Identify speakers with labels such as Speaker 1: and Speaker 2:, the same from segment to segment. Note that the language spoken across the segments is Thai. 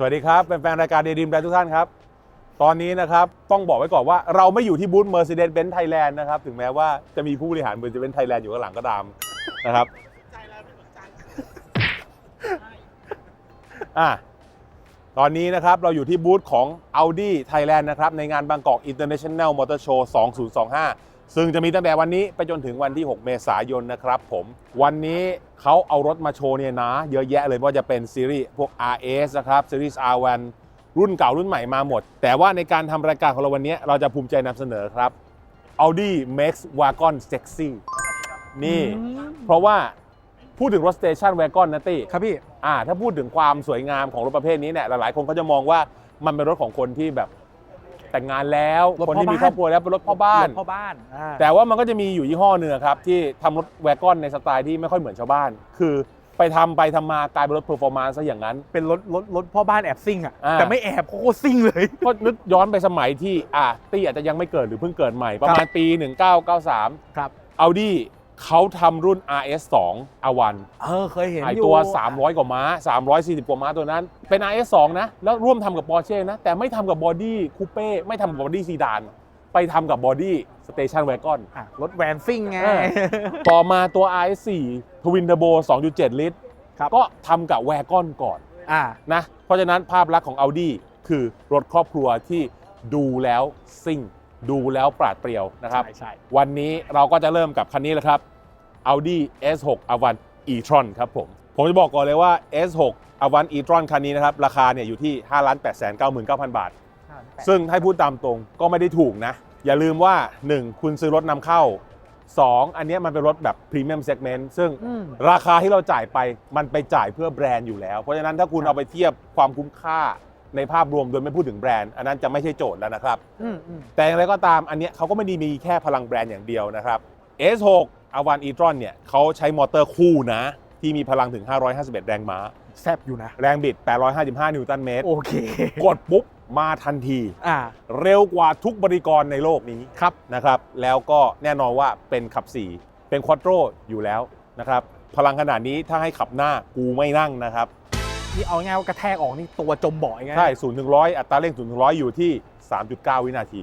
Speaker 1: ครับสวัสดีครับเป็นแฟนรายการเดดิมแบรนด์ทุกท่านครับ ตอนนี้นะครับต้องบอกไว้ก่อนว่าเราไม่อยู่ที่บูธ Mercedes-Benz Thailand นะครับ ถึงแม้ว่าจะมีผู้บริหาร Mercedes-Benz Thailand อยู่ข้างหลังก็ตามนะครับอะตอนนี้นะครับเราอยู่ที่บูธของ Audi Thailand นะครับในงานบางกอก International Motor Show 2025 ซึ่งจะมีตั้งแต่วันนี้ไปจนถึงวันที่ 6 เมษายนนะครับผม วันนี้เขาเอารถมาโชว์เนี่ยนะ เยอะแยะเลยไม่ว่าจะเป็นซีรีส์พวก RS นะครับซีรีส์ R1 รุ่นเก่ารุ่นใหม่มาหมด แต่ว่าในการทำรายการของเราวันนี้เราจะภูมิใจนำเสนอครับ Audi Makes Wagon Sexy นี่ เพราะว่าพูดถึงรถสเตชัน Wagon นะตี้
Speaker 2: ครับพี่
Speaker 1: อ่า ถ้าพูดถึงความสวยงามของรถประเภทนี้เนี่ยหลายๆ คนก็จะมองว่ามันเป็นรถของคนที่แบบ แต่งงานแล้ว
Speaker 2: รถ
Speaker 1: คน
Speaker 2: พ่อ
Speaker 1: ที่มี
Speaker 2: บ้าน
Speaker 1: ครอบครัวแล้วเป็นรถพ่อบ้าน
Speaker 2: รถพ่อบ้านอ่า
Speaker 1: แต่ว่ามันก็จะมีอยู่ยี่ห้อหนึ่งครับ ที่ทำรถแวกอนในสไตล์ที่ไม่ค่อยเหมือนชาวบ้าน คือไปทำไปทำมากลายเป็นรถเพอร์ฟอร์มานซ์ซะอย่างนั้น
Speaker 2: เป็นรถรถรถพ่อบ้านแอบซิ่งอะ
Speaker 1: อ่า
Speaker 2: แต่ไม่แอบโคตรซิ่งเลย
Speaker 1: ก็นึกย้อนไปสมัยที่อะตี้อาจจะยังไม่เกิดหรือเพิ่งเกิดใหม่ ประมาณปี 1993
Speaker 2: ครับ
Speaker 1: Audi เขาทำรุ่น RS2 A1
Speaker 2: เออเคยเห็น
Speaker 1: ไอ
Speaker 2: อยู่
Speaker 1: ตัว 300 กว่าม้า 340 กว่าม้าตัวนั้น เป็น RS2 นะ แล้วร่วมทำกับ Porsche นะ แต่ไม่ทำกับบอดี้คูเป้ ไม่ทำกับบอดี้ซีดาน ไปทำกับบอดี้สเตชันแวกอน
Speaker 2: อะรถแวนซิ่งไง
Speaker 1: เออต่อมาตัว RS4 Twin Turbo 2.7 ลิตร
Speaker 2: ครับ
Speaker 1: ก็ทำกับแวกอนก่อน
Speaker 2: อ่า
Speaker 1: นะ เพราะฉะนั้นภาพลักษณ์ของ Audi คือรถครอบครัวที่ดูแล้วซิ่ง ดูแล้วปราดเปรียวนะครับ
Speaker 2: ใช่ใช่
Speaker 1: วันนี้เราก็จะเริ่มกับคันนี้แหละครับ Audi S6 Avant e-tron ครับผม ผมจะบอกก่อนเลยว่า S6 Avant e-tron คันนี้นะครับ ราคาเนี่ยอยู่ที่ 5 8 9 9 0 0 0 บาท ซึ่งให้พูดตามตรงก็ไม่ได้ถูกนะ อย่าลืมว่า 1 คุณซื้อรถนำเข้า 2 อันเนี้ยมันเป็นรถแบบพรีเมียมเซกเมนต์ซึ่ง
Speaker 2: อืม
Speaker 1: ราคาที่เราจ่ายไปมันไปจ่ายเพื่อแบรนด์อยู่แล้ว เพราะฉะนั้นถ้าคุณ
Speaker 2: ครับ
Speaker 1: เอาไปเทียบความคุ้มค่าในภาพรวมโดยไม่พูดถึงแบรนด์ อันนั้นจะไม่ใช่โจทย์แล้วนะครับ
Speaker 2: อืมอืม
Speaker 1: แต่อย่างไรก็ตามอันเนี้ยเขาก็ไม่ได้มีแค่พลังแบรนด์อย่างเดียวนะครับ S6 Avan e-tron เนี่ยเขาใช้มอเตอร์คู่นะ ที่มีพลังถึง 551 แรงม้า
Speaker 2: แซบอยู่นะ
Speaker 1: แรงบิด 855 นิวตันเมตร
Speaker 2: โอเค
Speaker 1: กดปุ๊บ มาทันที
Speaker 2: อ่า
Speaker 1: เร็วกว่าทุกบริกรในโลกนี้
Speaker 2: ครับ
Speaker 1: นะครับ แล้วก็แน่นอนว่าเป็นขับ 4 เป็นควอ t โ o อยู่แล้วนะครับ พลังขนาดนี้ถ้าให้ขับหน้ากูไม่นั่งนะครับ
Speaker 2: นี่เอาง่ายว่ากระแทกออกนี่ตัวจมบ่อยไง
Speaker 1: ใช่0ถึง100อัตราเร่ง0ถึง100อยู่ที่ 3.9 วินาที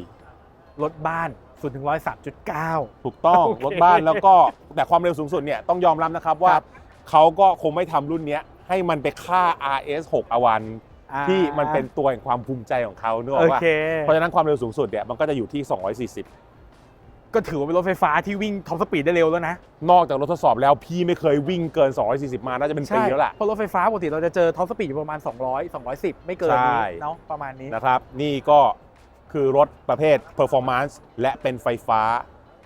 Speaker 2: รถบ้าน สุดถึงร้อยสามจุดเก้า
Speaker 1: ถูกต้อง
Speaker 2: โอเค
Speaker 1: รถบ้านแล้วก็แต่ความเร็วสูงสุดเนี่ยต้องยอมรับนะครับว่า
Speaker 2: ครับ
Speaker 1: เขาก็คงไม่ทำรุ่นเนี้ยให้มันไปฆ่า RS6 อวันที่มันเป็นตัวแห่งความภูมิใจของเขาเนก
Speaker 2: โอ
Speaker 1: อะว่า
Speaker 2: เค
Speaker 1: เพราะฉะนั้นความเร็วสูงสุดเนี่ยมันก็จะอยู่ที่ 240
Speaker 2: ก็ถือว่าเป็นรถไฟฟ้าที่วิ่งท็อปสปีดได้เร็วแล้วนะ
Speaker 1: นอกจากรถทดสอบแล้วพี่ไม่เคยวิ่งเกิน 240 มาน่าจะเป็นปีแล้วล่ะ
Speaker 2: เพราะรถไฟฟ้าปกติเราจะเจอท็อปสปีดอยู่ประมาณ 200 210 ไม่เกินนี้
Speaker 1: ใช่
Speaker 2: เนาะประมาณนี้
Speaker 1: นะครับ นี่ก็ คือรถประเภท performance และเป็นไฟฟ้า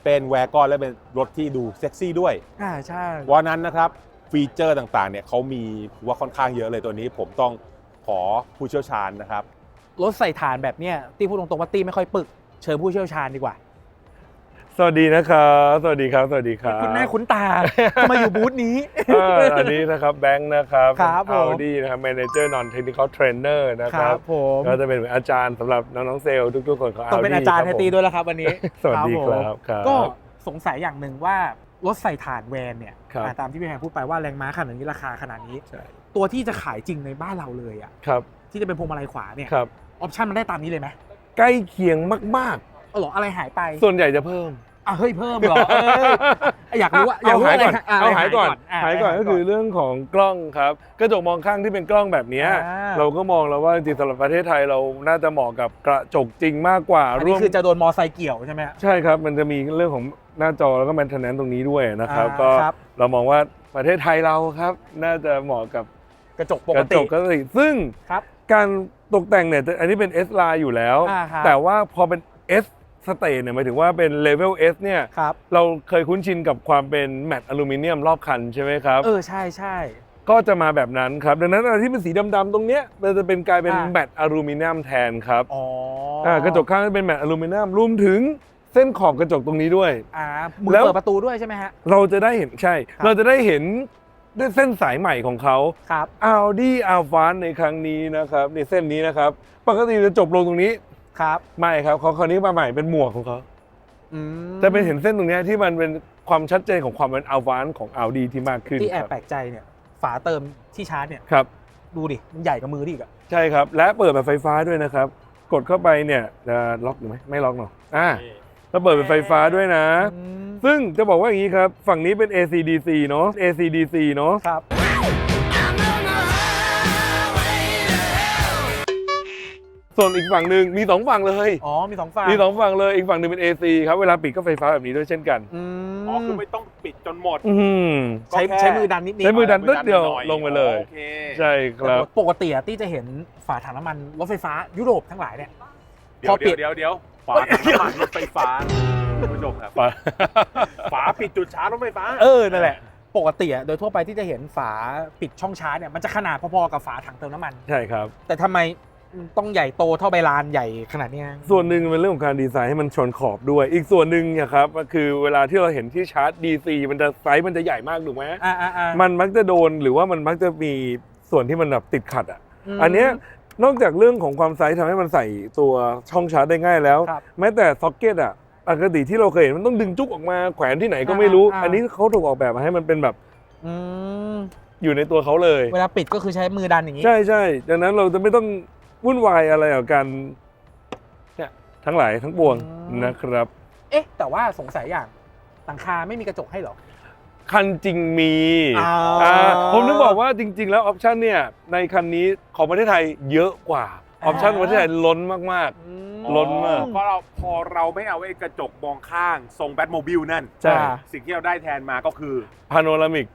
Speaker 1: เป็นแวร์กอนและเป็นรถที่ดูเซ็กซี่ด้วย
Speaker 2: อ่าใช่
Speaker 1: วันนั้นนะครับฟีเจอร์ต่างๆเนี่ยเขามีว่าค่อนข้างเยอะเลยตัวนี้ ผมต้องขอผู้เชี่ยวชาญนะครับ
Speaker 2: รถใส่ฐานแบบเนี้ยตีพูดตรงๆว่าตีไม่ค่อยปึก เชิญผู้เชี่ยวชาญดีกว่า
Speaker 3: สวัสดีนะครับสวัสดีครับ สวัสดีครับ
Speaker 2: คุณหน้าคุ้นตามาอยู่บูธนี้
Speaker 3: เอออันนี้นะครับแบงค์นะครับ
Speaker 2: ครับผม
Speaker 3: อาดีนะครับ Manager Non Technical Trainer นะ
Speaker 2: ค
Speaker 3: ค
Speaker 2: รั
Speaker 3: รั
Speaker 2: บบผม
Speaker 3: ก็จะเป็นเหมือนอาจารย์สำหรับน้องๆเซลล์ทุกๆคนของ
Speaker 2: ต้องเป็น
Speaker 3: Audi
Speaker 2: อาจารย์
Speaker 3: ค
Speaker 2: ให้
Speaker 3: บผม
Speaker 2: ตีด้วยแล้วครับวันนี้
Speaker 3: สวัสดีครับ
Speaker 2: ผม
Speaker 3: ครับ
Speaker 2: ก็สงสัยอย่างหนึ่งว่ารถใส่ฐานแวนเนี่ย
Speaker 3: ครับ
Speaker 2: อ่าตามที่พี่แพงพูดไปว่าแรงม้าขนาดนี้ราคาขนาดนี้
Speaker 3: ใช่
Speaker 2: ตัวที่จะขายจริงในบ้านเราเลยอะ
Speaker 3: ครับ
Speaker 2: ที่จะเป็นพวงมาลัยขวาเนี่ย
Speaker 3: ครับ
Speaker 2: ออปชั่นมันได้ตามนี้เลยไหม
Speaker 3: ใกล้เคียงมาก
Speaker 2: เออเหรออะไรหายไป
Speaker 3: ๆส่วนใหญ่จะเพิ่ม
Speaker 2: อะเฮ้ยเพิ่มเหรอเอ้ยอยากรู้ว่าอยาก
Speaker 3: เอา
Speaker 2: รู้
Speaker 3: หาย
Speaker 2: อะไร
Speaker 3: ก่อนะเอาหายก่อนะหายก่อนก็คือเรื่องของกล้องครับกระจกมองข้างที่เป็นกล้องแบบเนี้ย
Speaker 2: อ่า
Speaker 3: เราก็มองแล้วว่าจริงๆสำหรับประเทศไทยเราน่าจะเหมาะกับกระจกจริงมากกว่า
Speaker 2: อัน
Speaker 3: ร่
Speaker 2: นี้
Speaker 3: วม
Speaker 2: คือจะโดนมอไซค์เกี่ยวใช่ไหมฮะ
Speaker 3: ใช่ครับ มันจะมีเรื่องของหน้าจอแล้วก็แมนเทนแนนตรงนี้ด้วยนะครับ
Speaker 2: อ่า
Speaker 3: ก็
Speaker 2: ครับ
Speaker 3: เรามองว่าประเทศไทยเราครับ น่าจะเหมาะกับ
Speaker 2: กระจกป
Speaker 3: ก
Speaker 2: ก
Speaker 3: ระจ
Speaker 2: ติ
Speaker 3: กปกติซึ่ง
Speaker 2: ครับ
Speaker 3: การตกแต่งเนี่ยอันนี้เป็น S line อยู่แล้ว
Speaker 2: อ่าครับ
Speaker 3: แต่ว่าพอเป็น S สเตทเนี่ยหมายถึงว่าเป็นเลเวล S เนี่ย
Speaker 2: ครับ
Speaker 3: เราเคยคุ้นชินกับความเป็นแมตต์อลูมิเนียมรอบคันใช่ไหมครับ
Speaker 2: เออใช่ใช่
Speaker 3: ก็จะมาแบบนั้นครับ ดังนั้นอะไรที่เป็นสีดำๆตรงเนี้ยมันจะเป็นกลายเป็น
Speaker 2: อ่า
Speaker 3: แมตต์อลูมิเนียมแทนครับ
Speaker 2: อ๋อ
Speaker 3: อ่ากระจกข้างจะเป็นแมตต์อลูมิเนียมรวมถึงเส้นขอบกระจกตรงนี้ด้วย
Speaker 2: อ่ามือ
Speaker 3: แล้ว
Speaker 2: เปิดประตูด้วยใช่ไหมฮะ
Speaker 3: เราจะได้เห็นใช่
Speaker 2: ครับ
Speaker 3: เราจะได้เห็นด้วยเส้นสายใหม่ของเขา
Speaker 2: ครับ
Speaker 3: Audi a v a n ในครั้งนี้นะครับในเส้นนี้นะครับ ปกติจะจบลงตรงนี้
Speaker 2: ครับ
Speaker 3: ไม่ครับเขาคราวนี้มาใหม่เป็นหมวกของเขา
Speaker 2: อืม
Speaker 3: จะเป็นเห็นเส้นตรงเนี้ยที่มันเป็นความชัดเจนของความเป็น a v a n ของ Audi ที่มากขึ้น
Speaker 2: ที่แอ
Speaker 3: ครับบ
Speaker 2: แปลกใจเนี่ย ฝาเติมที่ชาร์จเนี่ย
Speaker 3: ครับ
Speaker 2: ดูดิมันใหญ่กับมือดิอีกอะ
Speaker 3: ใช่ครับ และเปิดแบบไฟฟ้าด้วยนะครับ กดเข้าไปเนี่ยจะล็อกหรือไหมไม่ล็อกเนาะอ่าแล้วเปิดเป็นไฟฟ้าด้วยนะ
Speaker 2: อืม
Speaker 3: ซึ่งจะบอกว่าอย่างนี้ครับ ฝั่งนี้เป็น AC/DC เนาะ AC/DC เนาะ
Speaker 2: ครับ
Speaker 3: ส่วนอีกฝั่งหนึ่งมีสองฝั่งเลย
Speaker 2: อ๋อ มีสองฝั่ง
Speaker 3: มีสองฝั่งเลยอีกฝั่งหนึ่งเป็น AC ครับเวลาปิดก็ไฟฟ้าแบบนี้ด้วยเช่นกัน
Speaker 2: อืม
Speaker 1: อ๋อคือไม่ต้องปิดจนหมด
Speaker 3: อื้อหือ
Speaker 2: ใช้
Speaker 1: ก็แค่
Speaker 2: ใช้มือดันนิดนิด
Speaker 3: ใช้ มือดันนิดเดียว
Speaker 1: หน่อ
Speaker 3: ลงไปเลย
Speaker 1: โอเค
Speaker 3: ใช่ครับ
Speaker 2: ปกติอะที่จะเห็นฝาถังน้ำมันรถไฟฟ้ายุโรปทั้งหลายเนี่ย
Speaker 1: เดี๋
Speaker 2: พ
Speaker 1: ย
Speaker 2: อ
Speaker 1: ว
Speaker 2: ปิ
Speaker 1: เดี๋ย
Speaker 2: ด
Speaker 1: วเดี๋ยวเดี๋ยวฝาถังน้ำมันรถไฟฟ้าคุณผู้ชมครับ
Speaker 3: ฝา
Speaker 1: ฝาปิดจุดชาร์จรถไฟฟ้า
Speaker 2: เออนั่นแหละ ปกติอะโดยทั่วไปที่จะเห็นฝาปิดช่องชาร์จเนี่ยมันจะขนาดพอๆกับฝาถังเติมน้ำมัน
Speaker 3: ใช่ครับ
Speaker 2: แต่ทำไมมัน ต้องใหญ่โตเท่าใบลานใหญ่ขนาดเนี้ย
Speaker 3: ส่วนหนึ่งเป็นเรื่องของการดีไซน์ให้มันชนขอบด้วย อีกส่วนหนึ่งเนี่ยครับก็คือเวลาที่เราเห็นที่ชาร์จ DC มันจะไซส์มันจะใหญ่มากถูกไหม
Speaker 2: อ่าอ่าอ่า
Speaker 3: มันมักจะโดนหรือว่ามันมักจะมีส่วนที่มันแบบติดขัดอะ
Speaker 2: ม
Speaker 3: อันเนี้ยนอกจากเรื่องของความไซส์ทำให้มันใส่ตัวช่องชาร์จได้ง่ายแล้ว
Speaker 2: ครับ
Speaker 3: แม้แต่ซ็อกเก็ตอะปกติที่เราเคยเห็นมันต้องดึงจุกออกมาแขวนที่ไหนก็ไม่รู้
Speaker 2: อ่าอ่า
Speaker 3: อันนี้เขาถูกออกแบบมาให้มันเป็นแบบ
Speaker 2: อืม
Speaker 3: อยู่ในตัวเขาเลย
Speaker 2: เวลาปิดก็คือใช้มือดันอย่างนี้
Speaker 3: ใช่ใช่ดังนั้นเราจะไม่ต้อง วุ่นวายอะไรกับการเนี่ยทั้งหลายทั้งปวง
Speaker 2: อืม
Speaker 3: นะครับ
Speaker 2: เอ๊ะ แต่ว่าสงสัยอย่างหลังคาไม่มีกระจกให้เหรอ
Speaker 3: คันจริงมี
Speaker 2: อ๋อ
Speaker 3: อ่าผมนึกบอกว่าจริง ๆ แล้วออปชันเนี่ยในคันนี้ของประเทศไทยเยอะกว่าออปชันของประเทศไทยล้นมาก
Speaker 2: อืม
Speaker 3: ล้นมาก
Speaker 1: เพราะเราพอเราไม่เอาไอ้กระจกมองข้างทรงแบทโมบิลนั่น
Speaker 3: ใช่
Speaker 2: อ่า
Speaker 1: สิ่งที่เราได้แทนมาก็คือ
Speaker 3: ๆพาโนรามิก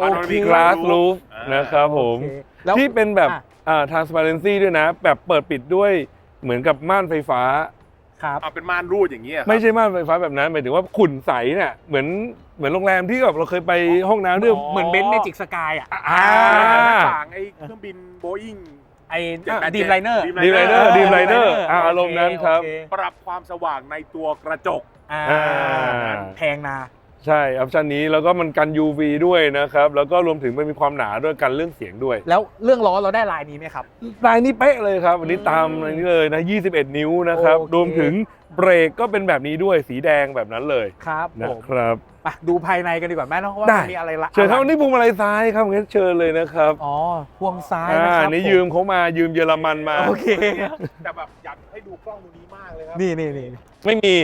Speaker 1: Panoramic
Speaker 3: กลาส
Speaker 1: Roof
Speaker 3: ลูฟ
Speaker 1: อ่าน
Speaker 3: นะครับผม
Speaker 2: โอเคแล้ว
Speaker 3: ที่เป็นแบบ
Speaker 2: อะ
Speaker 3: อ่า transparency ด้วยนะ แบบเปิดปิดด้วยเหมือนกับม่านไฟฟ้า
Speaker 2: ครับ
Speaker 1: เอาเป็นม่านรูดอย่างนี้ยครับ
Speaker 3: ไม่ใช่ม่านไฟฟ้าแบบนั้นหมายถึงว่าขุ่นใสเนี่ยเหมือนเหมือนโรงแรมที่แบบเราเคยไปห้องน้ำด้วย
Speaker 1: อ๋อ
Speaker 2: เหมือนเบนซ์เมจิกสกายอะ
Speaker 3: อ่า
Speaker 1: หน้าต่างไอ้เครื่องบินโบอิง
Speaker 2: ไอ้
Speaker 1: 787
Speaker 2: ดีมไลเนอร์
Speaker 1: Dreamliner
Speaker 3: ดีไลเนอร์
Speaker 1: เออ
Speaker 3: ดีไลเนอร์
Speaker 2: Dreamliner
Speaker 3: อ่าอารมณ์นั้นครับ
Speaker 2: โอเป
Speaker 1: รับความสว่างในตัวกระจก
Speaker 2: อ่า
Speaker 3: อ่า
Speaker 2: แพงนะ
Speaker 3: ใช่ออปชันนี้แล้วก็มันกัน UV ด้วยนะครับ แล้วก็รวมถึงมันมีความหนาด้วยกันเรื่องเสียงด้วย
Speaker 2: แล้วเรื่องล้อเราได้ลายนี้ไหมครับ
Speaker 3: ลายนี้เป๊ะเลยครับ วันนี้
Speaker 2: อืม
Speaker 3: ตามอันนี้เลยนะ 21 นิ้วนะครับ
Speaker 2: โอเค
Speaker 3: รวมถึงเบรกก็เป็นแบบนี้ด้วยสีแดงแบบนั้นเลย
Speaker 2: ครับ
Speaker 3: นะ
Speaker 2: ผม
Speaker 3: ครับ
Speaker 2: ไปดูภายในกันดีกว่าแม่เนอะว่า
Speaker 3: ได้
Speaker 2: มันมีอะไรละ
Speaker 3: เชิญครับวันนี้พวงมาลัยซ้ายครับงั้นเชิญเลยนะครับ
Speaker 2: อ๋อพวงซ้าย
Speaker 3: อ่า
Speaker 2: นะครับ
Speaker 3: นี่
Speaker 2: ผ
Speaker 3: ยืมเขามายืมเยอรมันมา
Speaker 2: โอเค
Speaker 1: แต่แบบอยากให้ดูกล้องตรงนี้มากเลยครับ
Speaker 2: นี่นี่นี่
Speaker 3: ไม่มี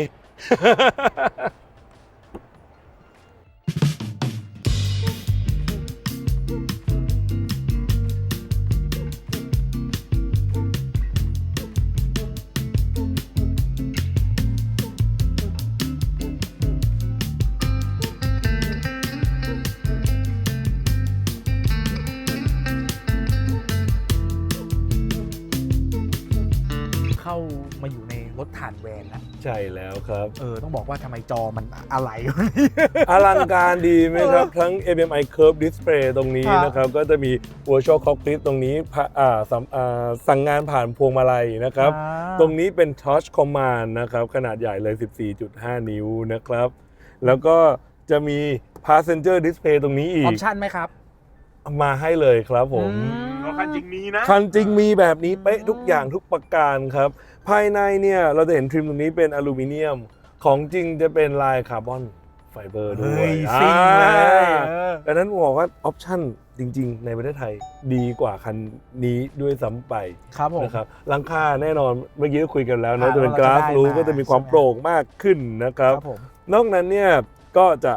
Speaker 2: รถถ่านแวนแล้ว
Speaker 3: ใช่แล้วครับ
Speaker 2: เออต้องบอกว่าทำไมจอมันอะไร
Speaker 3: อลังการดีไหมครับ ทั้ง AMI Curve Display ตรงนี้
Speaker 2: ครับ
Speaker 3: นะครับ ก็จะมี Virtual Cockpit ตรงนี้ผ่าอ่าสำอ่าสั่งงานผ่านพวงมาลัยนะครับ
Speaker 2: อ่า
Speaker 3: ตรงนี้เป็น Touch Command นะครับ ขนาดใหญ่เลย 14.5 นิ้วนะครับ แล้วก็จะมี Passenger Display ตรงนี้อี
Speaker 2: ออกปชั่นไหมครับ
Speaker 3: มาให้เลยครับผม
Speaker 2: อืม
Speaker 1: รถคันจริงมีนะ
Speaker 3: คันจริงมีแบบนี้เป๊ะทุกอย่างทุกประการครับ ภายในเนี่ยเราจะเห็นทริมตรงนี้เป็นอลูมิเนียม ของจริงจะเป็นลายคาร์บอนไฟเบอร์ด้ว
Speaker 2: เฮ้
Speaker 3: ย
Speaker 2: ยซิ่งเลย
Speaker 3: อ่า
Speaker 2: เออ
Speaker 3: ดังนั้นผมบอกว่าออปชั่นจริง ๆ ในประเทศไทยดีกว่าคันนี้ด้วยซ้ำไป
Speaker 2: ครับผม
Speaker 3: นะครับหลังคาแน่นอนเมื่อกี้ก็คุยกันแล้วนะ
Speaker 2: อ่า
Speaker 3: จะเป็น
Speaker 2: เรา
Speaker 3: ก
Speaker 2: จะ
Speaker 3: ราส
Speaker 2: ได้
Speaker 3: รู
Speaker 2: มา
Speaker 3: ก็จะมีความ
Speaker 2: ใช่ไหม
Speaker 3: โปร่งมากขึ้นนะครับ
Speaker 2: ครับผม
Speaker 3: นอกนั้นเนี่ยก็จะ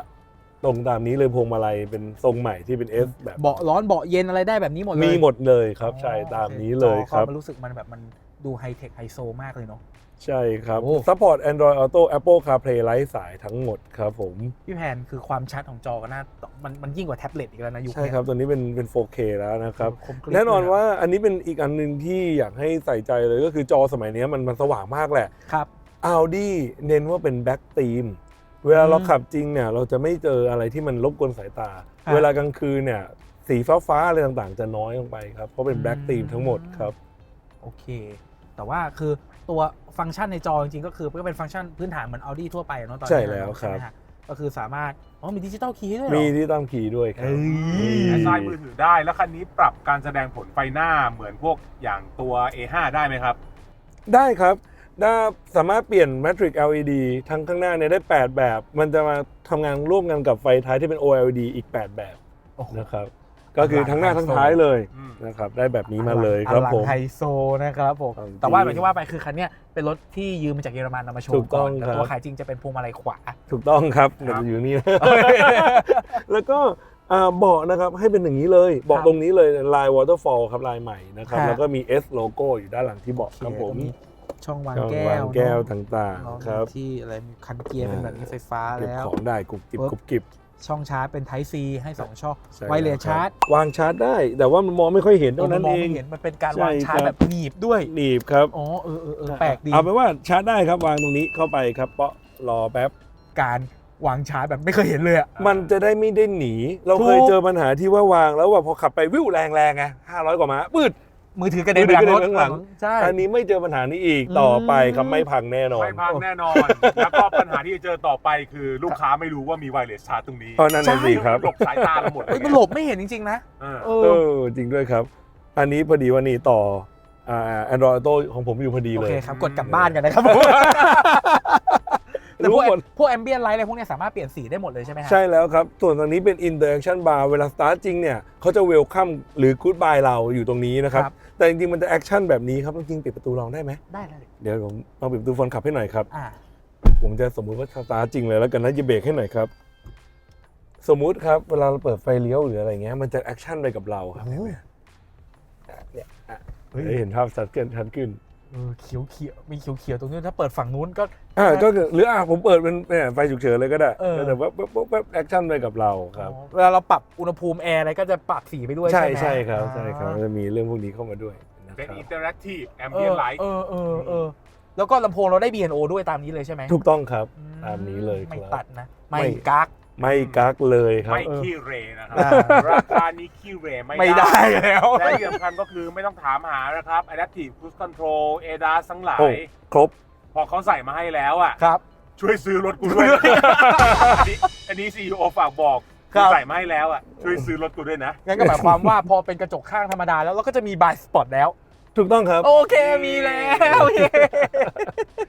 Speaker 3: ตรงตามนี้เลยพวงมาลัยเป็นทรงใหม่ที่เป็น S แบบ
Speaker 2: เบาะร้อนเบาะเย็นอะไรได้แบบนี้หมดเลย
Speaker 3: มีหมดเลยครับใช่
Speaker 2: อ๋อ
Speaker 3: ตาม
Speaker 2: โอค
Speaker 3: นี้เลย
Speaker 2: จอ
Speaker 3: ครับ
Speaker 2: มันรู้สึกมันแบบมัน ดูไฮเทคไฮโซมากเลยเนาะ
Speaker 3: ใช่ครับ
Speaker 2: โอ้
Speaker 3: Support Android Auto Apple CarPlay ไร้สายทั้งหมดครับผม
Speaker 2: พี่แพนคือความชัดของจอก็น่ามันมันยิ่งกว่าแท็บเล็ตอีกแล้วนะยุค
Speaker 3: ใช่
Speaker 2: เนี้ย
Speaker 3: ครับ ตัวนี้เป็นเป็น 4K แล้วนะครับ
Speaker 2: คมกริบ
Speaker 3: แน่นอน
Speaker 2: เลยะ
Speaker 3: ว่าอันนี้เป็นอีกอันหนึ่งที่อยากให้ใส่ใจเลยก็คือจอสมัยนี้มันมันสว่างมากแหละ
Speaker 2: ครับ
Speaker 3: Audi เน้นว่าเป็นแบ็กธีม เวลาเราขับจริงเนี่ยเราจะไม่เจออะไรที่มันรบกวนสายตา
Speaker 2: ครับ
Speaker 3: เวลากลางคืนเนี่ยสีฟ้าฟ้าๆอะไรต่างๆ จะน้อยลงไปครับ เพราะเป็นแบ็กธีมทั้งหมดครับ
Speaker 2: โอเค แต่ว่าคือตัวฟังก์ชันในจอจริงๆก็คือก็เป็นฟังก์ชันพื้นฐานเหมือน Audi ทั่วไปเนาะตอนนี้
Speaker 3: ใช่แล้วครับ
Speaker 2: ใช่ไหมฮะก็คือสามารถอ๋อมีดิจิตอลคีย์ด้วยเหรอ
Speaker 3: มีที่ตั้งคีย์ด้วยครับ
Speaker 2: เอ้ย
Speaker 1: แอดไซน์มือถือได้ แล้วคันนี้ปรับการแสดงผลไฟหน้าเหมือนพวกอย่างตัว A5 ได้ไหมครับ
Speaker 3: ได้ครับได้สามารถเปลี่ยน Matrix LED ทั้งข้างหน้าเนี่ยได้ 8 แบบ มันจะมาทำงานร่วมกันกับไฟท้ายที่เป็น OLED อีก 8 แบบ
Speaker 2: โอ้โห
Speaker 3: นะครับ ก็คือทั้งหน้าทั้งท้ายเลย
Speaker 1: อืม
Speaker 3: นะครับ ได้แบบนี้มาเลยครับ
Speaker 2: อลัง
Speaker 3: ผม
Speaker 2: ไฮโซนะครับผม
Speaker 3: ของจริง
Speaker 2: แต่ว่าแบบที่ว่าไปคือคันเนี้ยเป็นรถที่ยืมมาจากเยอรมันนำมาโช
Speaker 3: ถู
Speaker 2: ว์
Speaker 3: กต้
Speaker 2: ก่
Speaker 3: อ
Speaker 2: องนแต่
Speaker 3: ครับ
Speaker 2: ตัวขายจริงจะเป็นพวงมาลัยขวา
Speaker 3: ถูกต้องครับ
Speaker 1: ครับ
Speaker 3: เดี๋ยวอยู่นี่แล้วก็อ่าเบาะนะครับให้เป็นอย่างนี้เลยเบาะ
Speaker 2: ครับ
Speaker 3: ตรงนี้เลยลาย waterfall ครับลายใหม่นะครับ
Speaker 2: ครับ
Speaker 3: แล้วก็มี S โลโก้อยู่ด้านหลังที่เบาะครับผม
Speaker 2: ช่องวาง
Speaker 3: ช่อง
Speaker 2: แก้
Speaker 3: วาง
Speaker 2: ว
Speaker 3: แก้ว
Speaker 2: เนอะ
Speaker 3: ต่าง
Speaker 2: เนอะ
Speaker 3: ๆครับ
Speaker 2: ที่อะไรคันเกียร์เป็นแบบนี้ไฟฟ้า
Speaker 3: เก็บ
Speaker 2: แล้ว
Speaker 3: ของได้กรุบกริบ
Speaker 2: ปึ๊บ
Speaker 3: กรุบกริบ
Speaker 2: ช่องชาร์จเป็น Type C ให้ 2 ช่อง
Speaker 3: ใช่
Speaker 2: ไวเลส
Speaker 3: แล้
Speaker 2: ชาร์จ
Speaker 3: ววางชาร์จได้ แต่ว่ามันมองไม่ค่อยเห็นเท่านั้น
Speaker 2: มอง
Speaker 3: เอง
Speaker 2: ไม่เห็นมันเป็นการ
Speaker 3: ใช่
Speaker 2: วางชาร์จ
Speaker 3: ครับ
Speaker 2: แบบหนีบด้วย
Speaker 3: หนีบครับ
Speaker 2: อ๋อเออเออเออแปลกดี
Speaker 3: เอาเป็นว่าชาร์จได้ครับวางตรงนี้เข้าไปครับเปาะรอแป๊บ
Speaker 2: การวางชาร์จแบบไม่เคยเห็นเลยอะ
Speaker 3: มันจะได้ไม่ได้หนี เรา
Speaker 2: ถูก
Speaker 3: เคยเจอปัญหาที่ว่าวางแล้วว่าพอขับไปวิวแรงๆไง500กว่าม้าปืด
Speaker 2: มือถือกระเด็น
Speaker 3: มือถือกระเด็น
Speaker 2: รถ
Speaker 3: ข้างหลัง
Speaker 2: ใช่
Speaker 3: อันนี้ไม่เจอปัญหานี้อีก
Speaker 2: อืม
Speaker 3: ต่อไปครับไม่พังแน่นอน
Speaker 1: ไม่พังแน่นอน แล้วก็ปัญหาที่จะเจอต่อไปคือลูกค้าไม่รู้ว่ามีไวเลสชาร์จตรงนี้
Speaker 3: เพราะนั่นน่ะสิครับ
Speaker 1: หลบสายตาเราหมดเล
Speaker 2: เฮ้
Speaker 1: ย
Speaker 2: ยมันหลบไม่เห็นจริง ๆ นะ
Speaker 1: เออ
Speaker 2: เอ
Speaker 3: เอ
Speaker 2: อ
Speaker 3: อจริงด้วยครับ อันนี้พอดีวันนี้ต่ออ่าแอนดรอยโตของผมอยู่พอดี
Speaker 2: โอ
Speaker 3: เล
Speaker 2: เค
Speaker 3: ย
Speaker 2: ครับ กดกลับบ้านกันนะครับผมแต่พ
Speaker 3: รู้
Speaker 2: วก
Speaker 3: หมด
Speaker 2: พวกแอมเบียนไลท์อะไรพวกเนี้ยสามารถเปลี่ยนสีได้หมดเลยใช่ไหมฮะ
Speaker 3: ใช่แล้วครับ ส่วนตรงนี้เป็น interaction bar เวลา start จริงเนี่ยเขาจะ welcome หรือ goodbye เราอยู่ตรงนี้นะครับ
Speaker 2: ครับ
Speaker 3: แต่จริงๆมันจะ action แบบนี้ครับจริงๆปิดประตูลองได้ไหม
Speaker 2: ได้เลย
Speaker 3: เดี๋ยวผมลองปิดประตูคนขับให้หน่อยครับ
Speaker 2: อ่า
Speaker 3: ผมจะสมมุติว่า start จริงเลยแล้วกันนะจะเบรกให้หน่อยครับ สมมุติครับเวลาเราเปิดไฟเลี้ยวหรืออะไรเงี้ยมันจะ action ไปกับเราครับ
Speaker 2: โอ้โห
Speaker 3: อะเนี่ยอะ
Speaker 2: เฮ้ย
Speaker 3: ได้เห็นภาพชัดขึ้นชัดขึ้น
Speaker 2: เออเขียวเขียวๆมีเขียวเขียวๆตรงนี้ถ้าเปิดฝั่งนู้นก็
Speaker 3: อ่าก็คือหรืออะผมเปิดเป็นเนี่ยไฟฉุกเฉินเลยก็ได้
Speaker 2: เออ
Speaker 3: แต่ว่าแป๊บแอคชั่นไปกับเราครับ
Speaker 2: อ๋อเวลาเราปรับอุณหภูมิแอร์อะไรก็จะปรับสีไปด้วย
Speaker 3: ใช่
Speaker 2: ใช่ไหม
Speaker 3: ใช่ครับ
Speaker 2: อ่า
Speaker 3: ใช่ครับมันจะมีเรื่องพวกนี้เข้ามาด้วยนะ
Speaker 1: เป็น
Speaker 3: ครับ
Speaker 1: อินเตอร์แอคทีฟแอม
Speaker 2: เอ
Speaker 1: เบีย
Speaker 2: อน
Speaker 1: ไลท์
Speaker 2: เออเออเออแล้วก็ลำโพงเราได้ B&O ด้วยตามนี้เลยใช่ไหม
Speaker 3: ถูกต้องครับ
Speaker 2: อื
Speaker 3: ตามนี้เลย
Speaker 2: ไม่
Speaker 3: ครับ
Speaker 2: ตัดนะ ไม่
Speaker 3: ไม่
Speaker 2: กัก
Speaker 3: ไม่กักเลยครับ
Speaker 1: ไม่ขี้เรนะครับ
Speaker 2: อ่า
Speaker 1: ราคานี้ขี้เรไม่
Speaker 2: ไม่ได้แล้ว
Speaker 1: และที่สำคัญก็คือไม่ต้องถามหานะครับ Adaptive Cruise Control ADAS ทั้งหลา
Speaker 3: โอ้
Speaker 1: ย
Speaker 3: ครบ
Speaker 1: พอเขาใส่มาให้แล้วอะ
Speaker 2: ครับ
Speaker 1: ช่วยซื้อรถกูด้วย อันนี้อันนี้ซีอฝากบอก
Speaker 2: ครับ
Speaker 1: ใส่มาให้แล้วอะ ช่วยซื้อรถกูด้วยนะ
Speaker 2: งั้นก็หมายความว่าพอเป็นกระจกข้างธรรมดาแล้วเราก็จะมีบายสปอตแล้ว
Speaker 3: ถูกต้องครับ
Speaker 2: โอเคมีแล้วเย้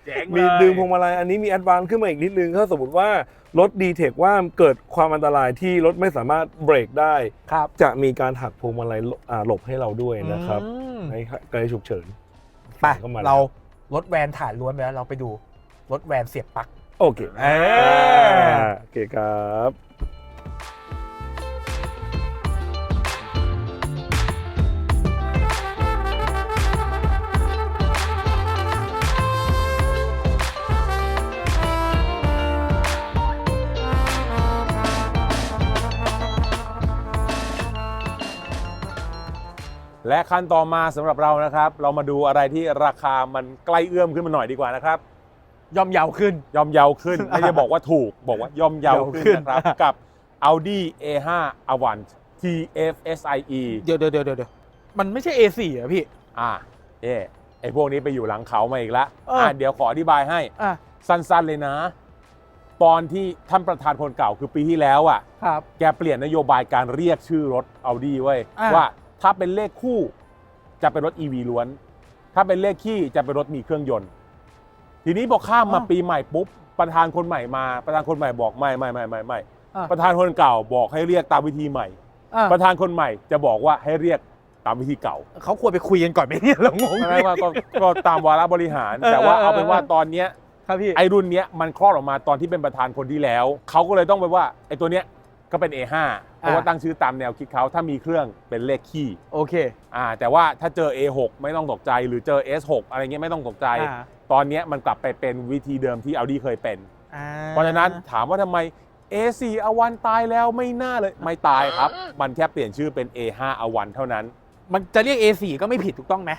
Speaker 1: เจ๋งเลย
Speaker 3: มีดึงพวงมาลัยอันนี้มีแอดวานซ์ขึ้นมาอีกนิดนึงถ้าสมมติว่ารถดีเทคว่าเกิดความอันตรายที่รถไม่สามารถเบรกได้
Speaker 2: ครับ
Speaker 3: จะมีการหักพวงมาลัยหลบอ่าหลบให้เราด้วยนะครับ
Speaker 2: อืม
Speaker 3: ในกรณีฉุกเฉิน
Speaker 2: ไป
Speaker 3: เข้ามา
Speaker 2: เรารถแวนฐานล้วนไปแล้วเราไปดูรถแวนเสียบปลั๊ก
Speaker 3: โอเค
Speaker 2: เออ
Speaker 3: โอเคครับ
Speaker 1: และคันต่อมาสำหรับเรานะครับ เรามาดูอะไรที่ราคามันใกล้เอื้อมขึ้นมาหน่อยดีกว่านะครับ
Speaker 2: ย่อมเยาวขึ้น
Speaker 1: ย่อมเยาขึ้นไม่ได้บอกว่าถูกบอกว่าย่อมเยา
Speaker 2: เยาขึ้
Speaker 1: ขึ้น
Speaker 2: น
Speaker 1: นะครับกับ Audi A5 Avant TFSIe
Speaker 2: เดี๋ยวเดี๋ยวเดี๋ยวเดี๋ยวมันไม่ใช่ A4 อะพี่
Speaker 1: อ่าเอ๊ะไอพวกนี้ไปอยู่หลังเขามาอีกแล้ว
Speaker 2: เอออ่
Speaker 1: อะเดี๋ยวขออธิบายให้
Speaker 2: อะ
Speaker 1: สั้นๆเลยนะ ตอนที่ท่านประธานคนเก่าคือปีที่แล้วอะ
Speaker 2: ครับ
Speaker 1: แกเปลี่ยนนโยบายการเรียกชื่อรถ Audi ไว้ย
Speaker 2: อะ
Speaker 1: ว่า ถ้าเป็นเลขคู่จะเป็นรถ EV ล้วน ถ้าเป็นเลขขี้จะเป็นรถมีเครื่องยนต์ ทีนี้พอข้ามมาปีใหม่ปุ๊บประธานคนใหม่มาประธานคนใหม่บอกไม่ไม่ไม่ไม่ไม่
Speaker 2: อะ
Speaker 1: ประธานคนเก่าบอกให้เรียกตามวิธีใหม่
Speaker 2: อะ
Speaker 1: ประธานคนใหม่จะบอกว่าให้เรียกตามวิธีเก่า
Speaker 2: เขาควรไปคุยกันก่อนไหมเนี่ยเรางง
Speaker 1: ไม่ว่าก็ก็ตามวาระบริหาร
Speaker 2: เออ
Speaker 1: แต่ว่า
Speaker 2: เออ
Speaker 1: เอาเป็นว่า
Speaker 2: เออ
Speaker 1: ตอนเนี้ย
Speaker 2: ครับพี่
Speaker 1: ไอรุ่นเนี้ยมันคลอดออกมาตอนที่เป็นประธานคนที่แล้วเขาก็เลยต้องไปว่าไอตัวเนี้ยก็เป็น A5 เพราะว่าตั้งชื่อตามแนวคิดเขาถ้ามีเครื่องเป็นเลขขี้
Speaker 2: โอเค
Speaker 1: อ่าแต่ว่าถ้าเจอ A6 ไม่ต้องตกใจหรือเจอ S6 อะไรเงี้ยไม่ต้องตกใจ
Speaker 2: อ่า
Speaker 1: ตอนเนี้ยมันกลับไปเป็นวิธีเดิมที่ Audi เคยเป็น
Speaker 2: อ่า
Speaker 1: เพราะฉะนั้นถามว่าทำไม A4 อวันตายแล้วไม่น่าเลยไม่ตายครับ มันแค่เปลี่ยนชื่อเป็น A5 อวันเท่านั้น
Speaker 2: มันจะเรียก A4 ก็ไม่ผิดถูกต้องไหม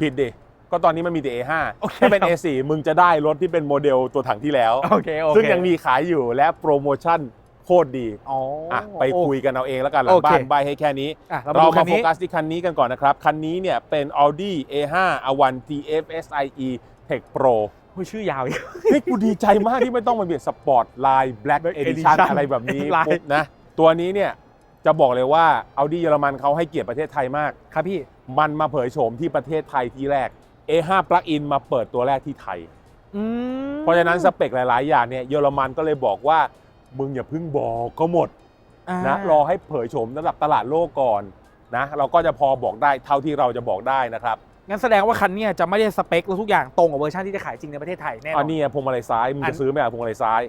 Speaker 1: ผิดดิก็ตอนนี้มันมีแต่ A5
Speaker 2: โอเค
Speaker 1: ถ้าเป็น
Speaker 2: ครับ
Speaker 1: A4 มึงจะได้รถที่เป็นโมเดลตัวถังที่แล้ว
Speaker 2: โอเคโอเค
Speaker 1: ซึ่งยังมีขายอยู่และโปรโมชั่น โคตรดี
Speaker 2: อ๋อ
Speaker 1: อะไปคุยกันเอาเองแล้วกันหลั
Speaker 2: โองเค
Speaker 1: บ้านใบให้แค่นี้
Speaker 2: อะ
Speaker 1: เรา
Speaker 2: เรามา
Speaker 1: มา
Speaker 2: ดูคัน
Speaker 1: โฟ
Speaker 2: นี้
Speaker 1: กัสที่คันนี้กันก่อนนะครับ คันนี้เนี่ยเป็น Audi A5 A1 TFSIe Tech Pro
Speaker 2: โอ้ยชื่อยาวอีก
Speaker 1: เฮ้ยกูดีใจมากที่ไม่ต้องมาเบียดสปอร์ตไลน์ Black
Speaker 2: Black
Speaker 1: Edition
Speaker 2: Edition
Speaker 1: อะไรแบบนี้
Speaker 2: ลาย
Speaker 1: ปุ๊บนะ ตัวนี้เนี่ยจะบอกเลยว่า Audi เยอรมันเขาให้เกียรติประเทศไทยมาก
Speaker 2: ครับพี่
Speaker 1: มันมาเผยโฉมที่ประเทศไทยที่แรก A5 Plug-in มาเปิดตัวแรกที่ไทย
Speaker 2: อืม
Speaker 1: เพราะฉะนั้นสเปคหลาย ๆ อย่างเนี่ยเยอรมันก็เลยบอกว่า มึงอย่าเพิ่งบอกก็หมด
Speaker 2: อ่า
Speaker 1: นะรอให้เผยโฉมระดับตลาดโลกก่อนนะเราก็จะพอบอกได้เท่าที่เราจะบอกได้นะครับ
Speaker 2: งั้นแสดงว่าคันเนี้ยจะไม่ได้สเปคและทุกอย่างตรงกับเวอร์ชันที่จะขายจริงในประเทศไทยแน่นอ
Speaker 1: อั
Speaker 2: น
Speaker 1: นนี้พวงมาลัยซ้ายมึง
Speaker 2: อั
Speaker 1: จะ
Speaker 2: น
Speaker 1: ซื้อไหมอะพวงมาลัยซ้าย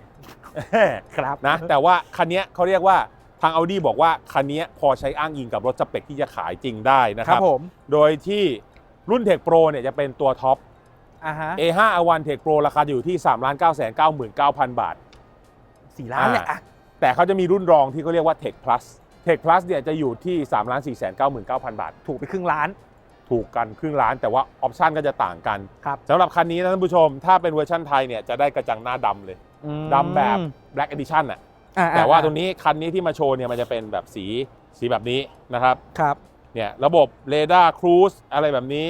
Speaker 2: ครับ
Speaker 1: นะแต่ว่าคันเนี้ยเขาเรียกว่าทาง Audi บอกว่าคันเนี้ยพอใช้อ้างอิงกับรถสเปคที่จะขายจริงได้นะค
Speaker 2: ครั
Speaker 1: รั
Speaker 2: บบผม
Speaker 1: โดยที่รุ่น Tech Pro เนี่ยจะเป็นตัวท็อป
Speaker 2: อ่าฮะ
Speaker 1: A5 A1 Tech Pro ราคาอยู่ที่ 3 9 9 9 9 0 0 บาท
Speaker 2: สี่ล้านแหละอะ
Speaker 1: แต่เขาจะมีรุ่นรองที่เขาเรียกว่า Tech Plus Tech Plus เนี่ยจะอยู่ที่3 4 9 9 9 0 0 บาท
Speaker 2: ถูกไปครึ่งล้าน
Speaker 1: ถูกกันครึ่งล้านแต่ว่าออปชันก็จะต่างกัน
Speaker 2: ครับ
Speaker 1: สำหรับคันนี้นะท่านผู้ชม ถ้าเป็นเวอร์ชันไทยเนี่ยจะได้กระจังหน้าดำเลย
Speaker 2: อืม
Speaker 1: ดำแบบ Black Edition อะ
Speaker 2: อ่
Speaker 1: แต่ว่า
Speaker 2: อ่
Speaker 1: ตรงนี้คันนี้ที่มาโชว์เนี่ยมันจะเป็นแบบสีสีแบบนี้นะครับ
Speaker 2: ครับ
Speaker 1: เนี่ยระบบเรดาร์ครูซอะไรแบบนี้